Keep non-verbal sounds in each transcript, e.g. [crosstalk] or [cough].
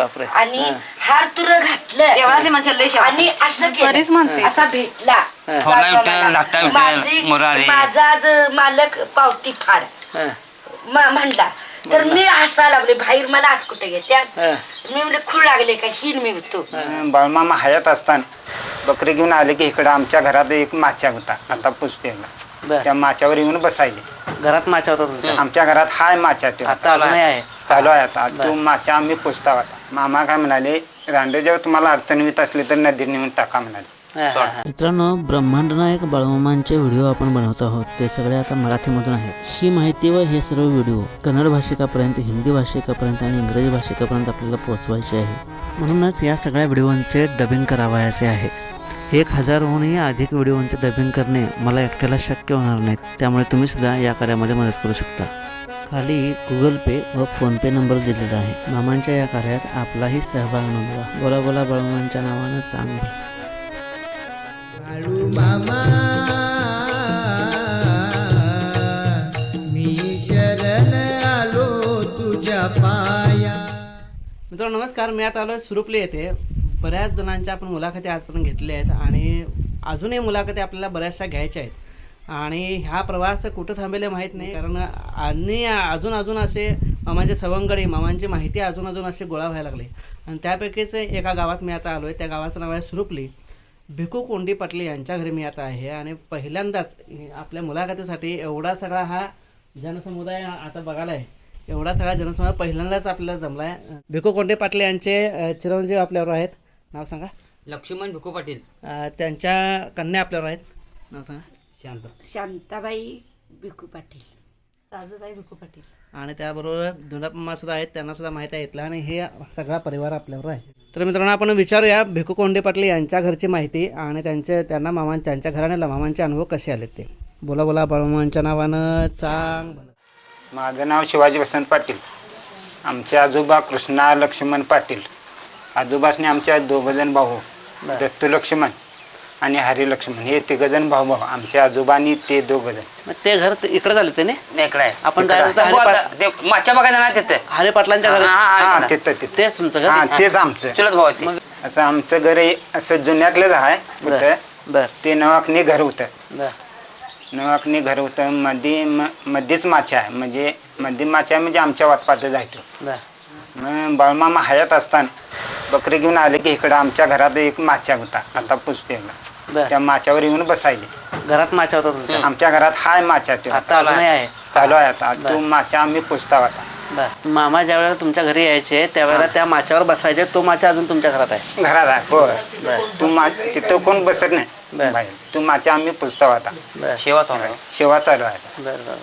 बापरे. आणि हा. हार तुर घातलं. देवळातली माणसं लय शेवा आणि असं केलं. बरीच माणसं. आहेत. असा भेटला. हा. थोरला विठ्ठल, धाकटा विठ्ठल, माझी- मुरारी. माझा आज मालक पावती फाड. हा, म- म्हणला तर मी हसा लागले. बाहेर मला आज कुठे घेत्यात हा, मी म्हणजे खूळ लागले का? हिन मी होतो. बाळमामा हयात असताना बकरी घेऊन आले की इकडं आमच्या घरात एक माच्या होता. आता पुसतेला बर. त्या माच्यावर येऊन बसायचे. घरात माचा होता तुमच्या? आमच्या घरात हाय माच्या तो आता अजूनही आहे. चालू आहे आता. तो माच्या आम्ही पुसता होता. मामा काय म्हणाले रांडे जेव्हा तुम्हाला अडचण येत असली तर नदीत नेऊन टाका म्हणाले. मित्रांनो ब्रह्मांड नायक बाळमामांचे व्हिडिओ आपण बनवत आहोत. ते सगळे आता मराठीमधून आहेत. ही माहिती व हे सर्व व्हिडिओ कन्नड भाषिकापर्यंत हिंदी भाषिकापर्यंत आणि इंग्रजी भाषिकापर्यंत आपल्याला पोहोचवायचे आहे. म्हणूनच या सगळ्या व्हिडिओंचे डबिंग करावायचे आहे. एक हजारहूनही अधिक व्हिडिओंचे डबिंग करणे मला एकट्याला शक्य होणार नाहीत त्यामुळे तुम्ही सुद्धा या कार्यामध्ये मदत करू शकता. खाली गुगल पे व फोनपे नंबर दिलेला आहे. मामांच्या या कार्यात आपलाही सहभाग नोंदवा. बोला बोला बाळमामांच्या नावानं चांगलं. मित्रांनो नमस्कार. मी आता आलो सुरुपले येथे. बऱ्याच जणांच्या आपण मुलाखती आजपर्यंत घेतल्या आहेत आणि अजूनही मुलाखती आपल्याला बऱ्याचशा घ्यायच्या आहेत. आणि ह्या प्रवास कुठं थांबेले माहीत नाही कारण आणि अजून अजून असे मामांचे सवंगडी मामांची माहिती अजून अजून असे गोळा व्हायला लागले. आणि त्यापैकीच एका गावात मी आता आलो आहे त्या गावाचं नाव आहे सुरुपली. भिकू कोंडी पाटले यांच्या घरी मी आता आहे. आणि पहिल्यांदाच आपल्या मुलाखतीसाठी एवढा सगळा हा जनसमुदाय आता बघायला आहे. एवढा सगळा जनसमुदाय पहिल्यांदाच आपल्याला जमला आहे भिकू कोंडे पाटले यांचे चिरंजीव आपल्यावर आहेत. नाव सांगा. लक्ष्मण भिको पाटील. त्यांच्या कन्या आपल्यावर आहेत. नाव सांगा. शांत. शांताबाई भिकू पाटील. साजूताई भिकू पाटील. आणि त्याबरोबर धुनापम्मा सुद्धा आहेत त्यांना सुद्धा माहीत आहे इथला. आणि हे सगळा परिवार आपल्यावर आहे. तर मित्रांनो आपण विचारूया भिकू कोंडे पाटील यांच्या घरची माहिती आणि त्यांचे त्यांना मामा त्यांच्या घराण्याला मामांचे अनुभव कसे आले ते. बोला बोला बाळमामांच्या नावानं चांग. माझं नाव शिवाजी वसंत पाटील. आमचे आजोबा कृष्णा लक्ष्मण पाटील. आजोबासने आमच्या दोघंजण भाऊ. दत्तू लक्ष्मण. आणि हरी लक्ष्मण हे तिघजण भाऊ भाऊ आमचे आजोबा आणि ते दोघंजण मग ते घर ते- इकडे झाले ते नाही इकडे आहे. आपण हो, हरे मागच्या बघायला ना तिथे. हरे पाटलांच्या घरी हा, हा, हा हा. तिथं तिथं. तेच तुमचं हा घर तेच आमचं. चुलत भाऊ आहे ते. मग असं आमचं घर हे असं जुन्यातलंच आहे. होतं बर. ते नवाकने घर होतं. बर. नवाकने घर होतं मध्ये म- मध्येच माच्या आहे. म्हणजे मध्ये माच्या आहे म्हणजे आमच्या वाटपात जायचो बर. मग बाळमामा हयात असताना बकरी घेऊन आले की इकडं आमच्या घरात एक माच्या होता. आता पुसतेला बर. त्या माच्यावर येऊन बसायचे. घरात माचा होता तुमच्या? आमच्या घरात हाय माच्या तो. आता अजूनही आहे? चालू आहे आता. बर. तो माच्या आम्ही पुसता होता बर. मामा ज्या वेळेला तुमच्या घरी यायचे त्यावेळेला त्या माच्यावर बसायचे तो माचा अजून तुमच्या घरात आहे? घरात आहे होय. बर. तू मा तिथं कोण बसत बर. नाही बाहेर. तू माच्या आम्ही पुसता होता बर. शेवा चालू सेवा चालू आहे बर बर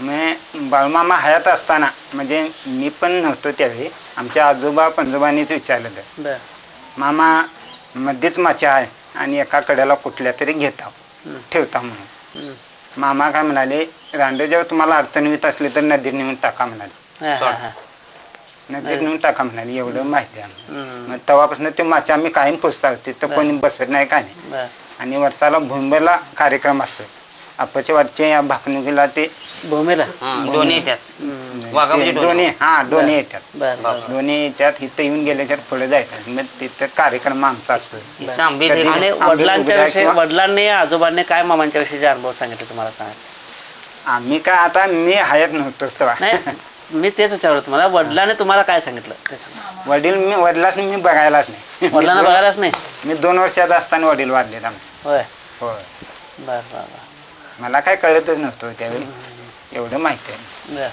मग बाळमामा हयात असताना म्हणजे मी पण नव्हतो त्यावेळी. आमच्या आजोबा पंजोबांनीच विचारलं तर. बर. मामा मध्येच माच्या आहे. आणि एका कड्याला कुठल्या तरी घेता. ठेवता म्हणून. मामा काय म्हणाले रांडे जेव्हा तुम्हाला अडचण येत असली तर नदीत नेऊन टाका म्हणाले. नदीत नेऊन टाका म्हणाले. एवढं माहिती आहे. मग तेव्हापासून ते माच्या आम्ही कायम पोचता तिथं. कोणी बसत नाही काय नाही. आणि वर्षाला भूंबेला कार्यक्रम असतो. अपच्या वाटचे या भाकणुकीला ते भूमीला? दोन्ही येतात. ते. दोन्ही. हा दोन्ही येतात. बर बर. दोन्ही येतात इथं येऊन गेल्याच्या पुढे जायचं. मग तिथं कार्यक्रम आमचा असतो इथं आंबे कधी- ते- आणि आंबे वडिलांच्या विषयी किंवा- वडिलांनी आजोबांनी काय मामांच्या विषयीचे अनुभव सांगितले तुम्हाला सांगा? आम्ही काय आता मी हयात नव्हतोच तेव्हा. नाही मी तेच विचारलं तुम्हाला. वडिलांनी तुम्हाला काय सांगितलं? ते सांगा. वडील मी वडिलाच मी बघायलाच नाही. मी वडिलांना बघायलाच नाही? मी दोन वर्षाचा असताना वडील वाढलेत आमचे. होय. होय. बर बर बर. मला काय कळतच नव्हतं त्यावेळी. एवढं माहिती आहे. बर.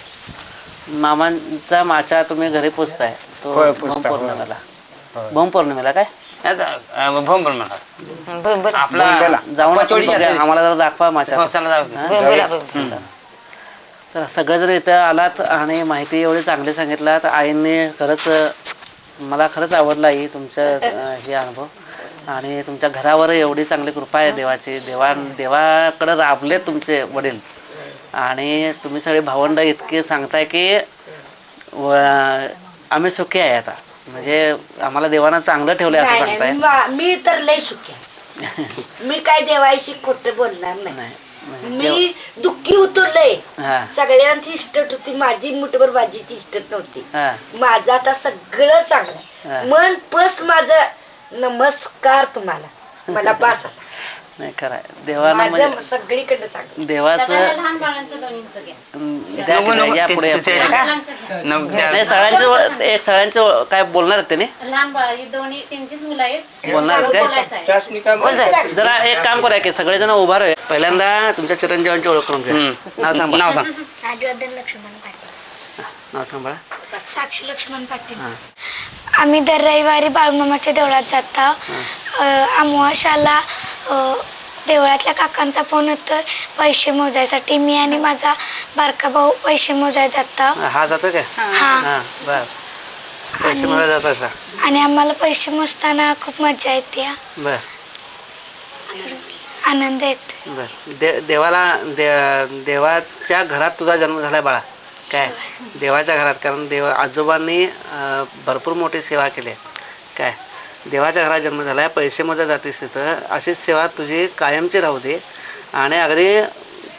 मामांचा माचा तुम्ही घरी पोचताय तो होय, भोम होय. पौर्णिमेला होय. भोम पौर्णिमेला काय आपला भोंबेला. जाऊन आपण पचोडी बघूया. जाते. आम्हाला जरा दाखवा माचा हो, चला जाऊ? भोंबेला. हम्म. तर सगळेजण इथं आलात आणि माहिती एवढी चांगली सांगितलात आईंनी खरंच मला खरंच आवडला ही तुमचं अं, हे अनुभव आणि तुमच्या घरावर एवढी चांगली कृपा आहे देवाची देवा देवाकडे राबले तुमचे वडील आणि तुम्ही सगळे भावंड इतके सांगताय की आम्ही सुखी आहे आता म्हणजे आम्हाला देवानं चांगलं ठेवलंय असं नाही सांगताय नाही मा- मी तर लय सुखी आहे. [laughs] मी काय देवायशी खोटं बोलणार नाही नाही मी दुःखी उतरलंय हा सगळ्यांची इष्टट होती माझी मुठभर भाजीची इष्टट नव्हती हा माझं आता सगळं चांगलं हा. आहे. मन पस माझ नमस्कार तुम्हाला मला बास आता. नाही खरं आहे. देवानं माझं म्हणजे सगळीकडे चांगलं. देवाचं लहान बाळांचं दोन्हीचं घ्या. अं, द्या की नाही, या पुढे या पुढे. बाळांचं घ्या. नाही सगळ्यांचं एक सगळ्यांचं काय बोलणार आहेत ते नाही लहान बाळ ही दोन्ही त्यांचीच मुलं आहेत. बोलणार आहेत काय? बोलायचं आहे. जरा एक काम करूया की सगळेजण उभा राहूया. पहिल्यांदा तुमच्या चिरंजीवांची ओळख करून घ्या नाव सांग. नाव सांग. नाव सांग. बाळा साक्षी लक्ष्मण पाटील. हा. आम्ही दर रविवारी बाळूमामाच्या देवळात जातो. अमावाशाला देवळातल्या काकांचा फोन येतोय. पैसे मोजायसाठी मी आणि माझा बारका भाऊ पैसे मोजाय जातो हा जातो काय? हा. हा बर. पैसे मिळाले जात असा आणि आम्हाला पैसे मोजताना खूप मजा येते बर. आनंद येते. बर. दे देवाला दे देवाच्या घरात तुझा जन्म झालाय बाळा. काय? देवाच्या घरात. कारण देव आजोबांनी अं, भरपूर मोठी सेवा केली आहे. काय? देवाच्या घरात जन्म झालाय पैसे मोजा जातीस तिथं अशीच सेवा तुझी कायमची राहू दे. आणि अगदी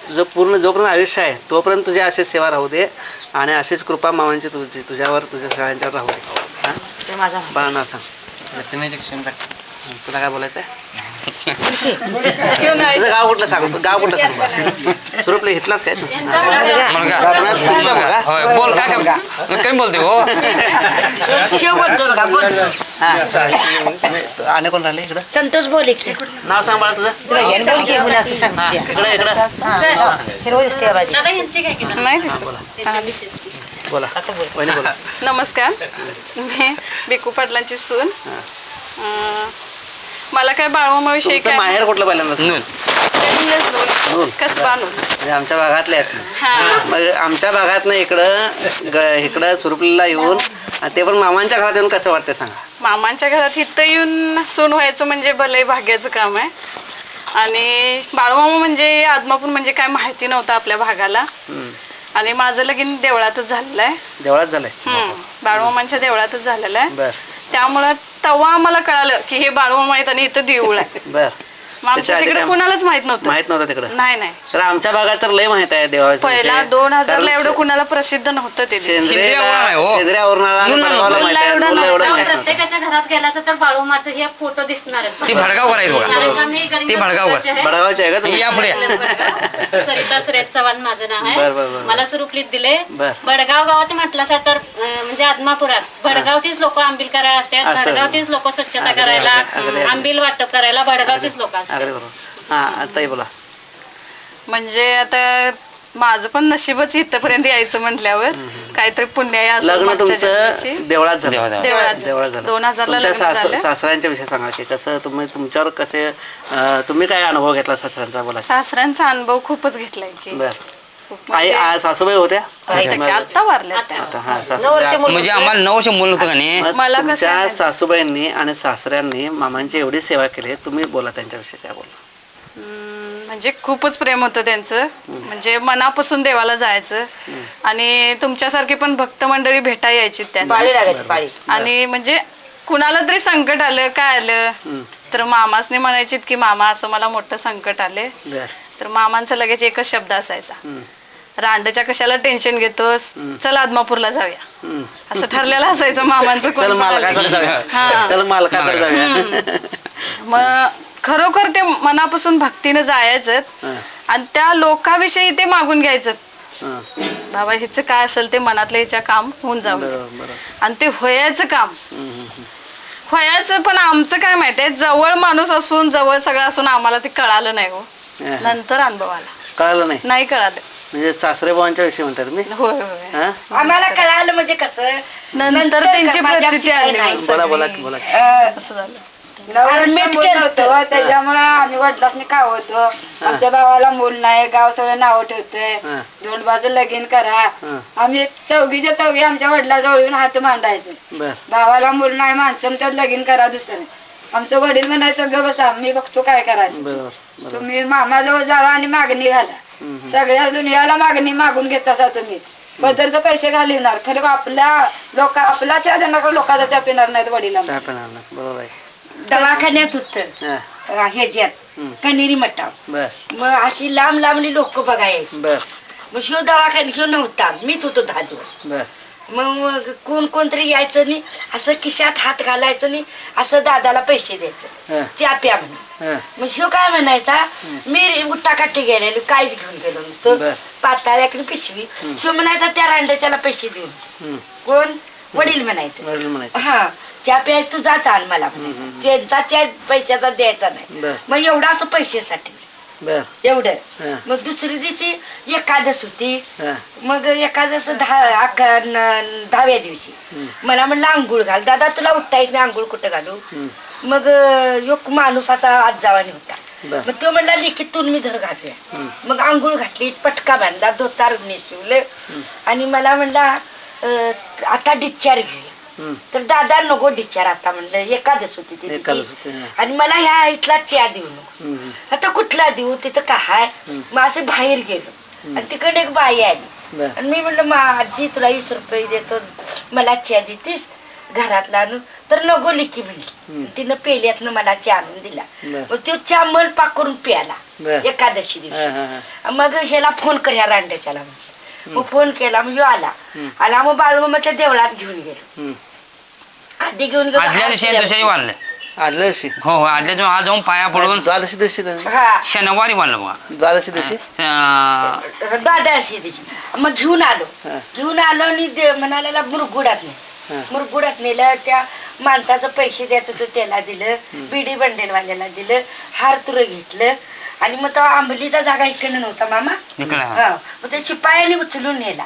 तुझं पूर्ण जोपर्यंत आयुष्य आहे तोपर्यंत तुझी अशीच सेवा राहू दे. आणि अशीच कृपा मामांची तुझी तुझ्यावर तुझ्या सगळ्यांच्यावर राहू दे. हा? ते माझा बाळा नाव सांग तुला काय बोलायचं आहे तुझं गाव कुठलं सांग? गाव कुठलं सांग? मला. सुरुपले घेतलास काय तू? मुलगा? बोल काय कमी बोलते हो. शिव बोलतो बघा बोल. हा. आणि कोण राहिले इकडं? संतोष बोले की नाव सांग बाळा तुझं. हा, इकडं इकडं. हिरवं दिसते काय नाही दिसत. बोला. बोला. नमस्कार. मी बिकू पाटलांची सून. मला काय बाळमामाविषयी तुमचं काय माहेर कुठलं पहिल्यांदा नून. नवीनच नून. नून. कसबा नून. म्हणजे आमच्या भागातले आहेत हा मग आमच्या भागातनं इकडं ग- इकडं सुरुपलीला येऊन आणि ते पण मामांच्या घरात येऊन कसं वाटतं सांगा मामांच्या घरात इथं येऊन सून व्हायचं म्हणजे भले भाग्याचं काम आहे आणि बाळमामा म्हणजे आदमापूर म्हणजे काय माहिती नव्हतं आपल्या भागाला हम्म. आणि माझं लगीन देवळातच झालेलं आहे देवळात झालंय हम्म. बाळमामांच्या देवळातच झालेलं आहे बर त्यामुळं तेव्हा आम्हाला कळालं की हे बाळमामा आहेत आणि इथं देऊळ आहे. बर. मग आमच्या त्याच्या आधी तिकडे काय- कुणालाच माहीत नव्हतं माहीत नव्हतं तिकडं नाही नाही तर आमच्या भागात तर लय माहीत आहे देवाचं पहिला विषय. दोन हजारला कारण एवढं कुणाला प्रसिद्ध नव्हतं ते आवरण आहे, हो. शेंद्रे आवरणाला आणि नूनला बडगावला नव्हतं. माहीत आहे, नूनला नूनला एवढं एवढं माहीत नव्हतं. प्रत्येकाच्या घरात गेल्याचं तर बाळूमाचं हे फोटो दिसणार ती भडगावकर आहेत बघा ती भडगावकर बडगावचे आहे का तुम्ही या पुढे सरिता सुरेश चव्हाण माझं नाव बर, बर, आहे. मला सुरुपलीत दिले बर. बडगाव गावात म्हटलं तर अं, म्हणजे आदमापुरात बडगावचीच लोक आंबील करायला असतात असं. बडगावचीच लोक स्वच्छता अगदी, करायला अगदी, अगदी, अगदी. आंबील वाटप करायला बडगावचीच लोक अगदी बरोबर हा आताही बोला. म्हणजे आता माझं पण नशीबच इथपर्यंत यायचं म्हटल्यावर काहीतरी पुण्य आहे असं लग्न मागच्या तुमचं. देवळात झालं. देवळात. देवळात झालं. देवळात झालं. दोन हजारला तुमच्या लग्न सास- झालं. सासऱ्यांच्या विषयी सांगा की कसं तुम्ही तुमच्यावर कसे अं, तुम्ही काय अनुभव घेतला सासऱ्यांचा? बोला. सासऱ्यांचा अनुभव खूपच घेतलाय की. बर. खूप आई म्हणजे आ- सासूबाई होत्या? आता वारल्या त्या. आता हा सासूबाई. म्हणजे आम्हाला नऊ वर्ष मुलं होतं का नाही? मग मला कसं तुमच्या? सासूबाईंनी आणि सासऱ्यांनी मामांची एवढी सेवा केली तुम्ही बोला त्यांच्याविषयी काय बोला हम्म, म्हणजे खूपच प्रेम होतं त्यांचं. म्हणजे मनापासून देवाला जायचं. आणि तुमच्यासारखी पण भक्त मंडळी भेटा यायची त्यांना पाळी लागायची पाळी. आणि म्हणजे कुणाला तरी संकट आलं काय आलं हम्म. तर मामासने म्हणायचित की मामा असं मला मोठं संकट आले बर. तर मामांचा लगेच एकच शब्द असायचा. हम्म. रांडच्या कशाला टेन्शन घेतोस? चल आदमापूरला जाऊया. असं ठरलेलं असायचं मामांचं चल कोण मालकाकडे जाऊया. हा. चल मालकाकडे जाऊया. मग खरोखर ते मनापासून भक्तीनं जायचं. हा, आणि त्या लोकाविषयी ते मागून घ्यायचं. हा. बाबा ह्याचं काय असेल ते मनातलं ह्याच्या काम होऊन जाऊ दे. आणि ते व्हायचं काम. व्हायचं पण आमचं काय माहितीये जवळ माणूस असून जवळ सगळं असून आम्हाला ते कळालं नाही हो. हा, हा. नंतर अनुभव आला. कळालं नाही. नाही कळालं. म्हणजे सासरे भावांच्या विषयी म्हणतात तुम्ही? होय होय. हा? आम्हाला कळालं म्हणजे कसं नंतर त्यांची माझ्या प्रचिती शिकायला आली नाही. बोला सगळी. बोला. की, बोला. असं झालं केलं त्याच्यामुळे आम्ही वडिलांनी का होतो? आमच्या भावाला मूल नाही गाव सगळं नाव ठेवतंय. हा. दोन बाजू लगीन करा. हा. आम्ही चौघीच्या चौघी आमच्या वडिलाजवळ येऊन हात मांडायचे. बर. भावाला मूल नाही माणसं तर लगीन करा दुसरं. आमचं वडील म्हणायचं ग बसा मी बघतो काय करायचं. बरोबर. तुम्ही मामाजवळ जावा आणि मागणी घाला. सगळ्या दुनियाला मागणी मागून घेत असा तुम्ही. बदलचं पैसे घालवणार खरं आपल्या लोक आपला चहा देणार लोकांचा चहा पिणार नाहीत वडिलांना. बरोबर दवाखान्यात होत. हा. अं, ह्याच्यात. कनेरी बर. मग अशी लांब लांबली लोक बघायची. मग शिव दवाखान्यात घेऊन नव्हता. मीच होतो दहा दिवस. मग कोण कोणतरी यायचं नाही. असं खिशात हात घालायचं नाही. असं दादाला पैसे द्यायचं. च्या प्या म्हणे. मग शिव काय म्हणायचा? मी उट्टाकाठी गेलेलो काहीच घेऊन गेलो बर. पाताळ्याकडे पिशवी. शिव म्हणायचा त्या रांडच्याला पैसे देऊन. कोण? वडील म्हणायचं. वडील म्हणायचं. हा. च्या प्या तुझाच आण मला म्हणायचा. ज्यांचा त्या पैशाचा द्यायचा नाही. मग एवढं असं पैशासाठी. बर. एवढं. हं, मग दुसरी दिवशी एकादश होती. हं, मग एकादश दहा अकरा न- दहाव्या दिवशी. मला म्हणलं आंघोळ घाल. दादा तुला उठता येत नाही आंघोळ कुठं घालू. मग अं, एक माणूस असा आज जावानी होता. बर. मग तो म्हणला लिखितून मी धर घालते मग आंघोळ घातली पटका बांधला धोतार नेसवलं. आणि मला म्हणला अं, आता डिस्चार्ज हं. तर दादा नको डिस्चार्ज आता म्हणलं एकादश होती ती एकादश दिवशी. होती, हं. आणि मला ह्या इथला चहा देऊ नको. आता कुठला देऊ तिथं काय हाय. मग असे बाहेर गेलो आणि तिकडे एक बाई आली बर आणि मी म्हणलं "मा, आजी तुला वीस रुपये देतो मला चहा देतीस घरातला आणून तर नको लिकी. म्हणली तिनं पेल्यातनं मला चहा आणून दिला बर मग तो चहा मल पाक करून प्याला बर एकादशी हं, दिवशी हं, हं. मग ह्याला फोन कर ह्या रांड्याच्याला. मग फोन केला मग ह्यो आला. आला मग बाळूमामाच्या देवळात घेऊन गेलो. आधी घेऊन गेलो. आदल्या दिवशी दुसऱ्या वाढलं. आदल्या दिवशी. हो हो आदल्या दिवशी आज जाऊन पाया पडून द्वादशी दिवशी? हा. शनिवारी वाढलं बघा. द्वादशी दिवशी? अं, दादाशी दिवशी. मग घेऊन आलो. हं, घेऊन आलो आणि दे- म्हणाला मुरगुडात नाही हं. मुरगुडात नेलं त्या माणसाचं पैसे द्यायचं होतं त्याला दिलं. बिडी बंडेलवाल्याला दिलं. हार तुरं घेतलं. आणि मग तो आंबलीचा जागा इकडनं नव्हता मामा. इकडं हा. हा. मग ते शिपायाने उचलून नेला.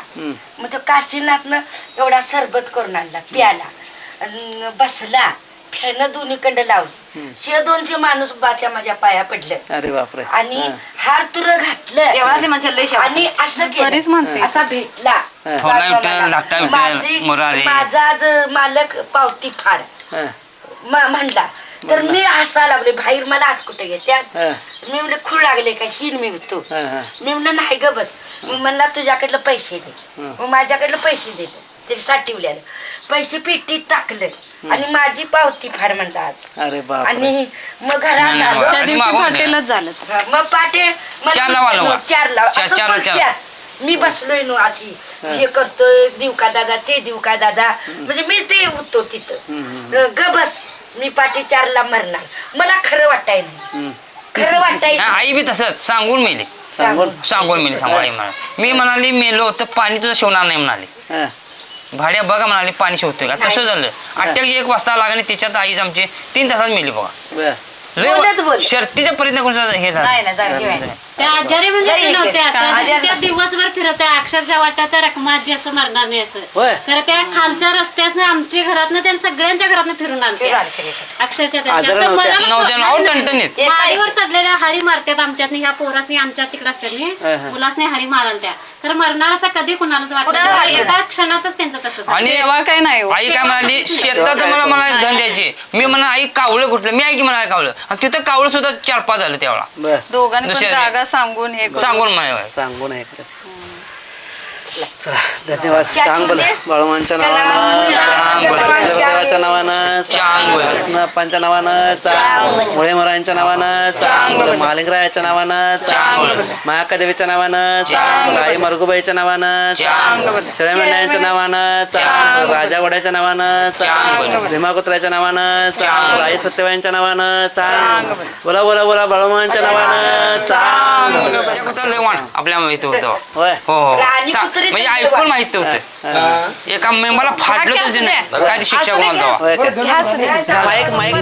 मग तो काशीनाथनं एवढा सरबत करून आणला प्याला. अन बसला फॅन दोन्हीकडे लावली. शे दोनशे माणूस बाच्या माझ्या पाया पडलं. अरे बापरे. आणि हार तुरं घातलं. आणि असं बरीच केलं आहेत. असा भेटला. हं. थोडा विठ्ठल, धाकटा विठ्ठल, माझी मुरारी. माझा आज मालक पावती फाड. हं, म- म्हणला तर मी हसा लागले. बाहेर मला आज कुठे घेत्यात हं, मी म्हणले खूळ लागले का? हिन मी होतो. हं, हं. मी म्हणलं नाही ग बस. मग म्हणला तुझ्याकडलं पैसे दे. हं. मग माझ्याकडलं पैसे दिले. ते साठवल्याला पैसे पेटीत टाकलं. आणि माझी पावती फाड म्हणला आज. अरे बापरे. आणि मग घरात आलो. त्या हॉटेलच झालं हा, मग पाटे मला चारला वाला वा. चारला चार- असं चारला- चारला. बोलत्यात. मी बसलोय नो अशी. हा. जे करतोय देऊ का दादा ते देऊ का दादा म्हणजे मीच ते होतो तिथं. ग बस. मी पाठी चारला मरणार. मला खरं वाटाय नाही. खरं वाटाय हा, आई बी तसंच. सांगून मेले. सांगून? सांगून मेले सांगू आई म्हणा मी म्हणाली मेलो तर पाणी तुझं शिवणार नाही म्हणाले. भाड्या बघा म्हणाले पाणी शिवतोय का? तसं झालं. अटॅक एक वाजता लागला आणि त्याच्यात आईच आमची तीन तासात मेली बघा. बर. लय बोलत बोल. शर्तीचा प्रयत्न करून सुद्धा हे झालं? त्या आजारी म्हणजे लई ते नव्हत्या इथे. त्या दिवशी आजारी त्या दिवसभर फिरत आहे. अक्षरशः वाटत त्या रकमाजी असं मरणार नाही असं. होय. तर त्या खालच्या रस्त्यातनं आमच्या घरातनं त्या सगळ्यांच्या घरातनं फिरून आणते. अक्षरशः त्यांच्या. आजारी आता नव्हत्या. मला नव्हत्या पण- नाव टणटणीत. माडीवर चढलेल्या हरी मारतात आमच्यात ह्या पोरासनी आमच्या तिकडे असतात हा, हा. मुलासनी हरी माराल त्या तर मरणार असं कधी कुणालाच वाटत कुणाला नाही. एका क्षणातच त्यांचं तसं झालं. आणि सेवा काय नाही हो. आई काय म्हणाली शेतात मला मला धन द्यायची मी म्हणा आई कावळं कुठलं मी आई की म्हणाले कावळं आणि तिथं कावळं सुद्धा चार पाच झालं त्यावेळा बर दोघांनी पण दुसऱ्या- जागा सांगून हे करून. सांगून म्हणाले सांगून. चला धन्यवाद चांग बोला बाळूमांच्या नावानं चांग बोला. देवाच्या नावानं चांग बोला. कृष्णप्पांच्या नावानं चांग मुळे मोरांच्या नावानं चांग मालिंगरायाच्या नावानं चांग महाकादेवीच्या नावानं चांग आई मरगुबाईच्या नावानं चांग शेळ्यामेंढ्यांच्या नावानं चांग राजावड्याच्या नावानं चांग भीमाकुत्राच्या नावानं चांग आई सत्यवाईंच्या नावानं चांग बोला बोला बोला बाळूमांच्या नावानं चांग आपल्या होय हो हो म्हणजे ऐकून. माहिती होतं. एका मेंबरला फाडलं तर त्याने काय ते शिक्षा कोणाला द्यावा? Mic mic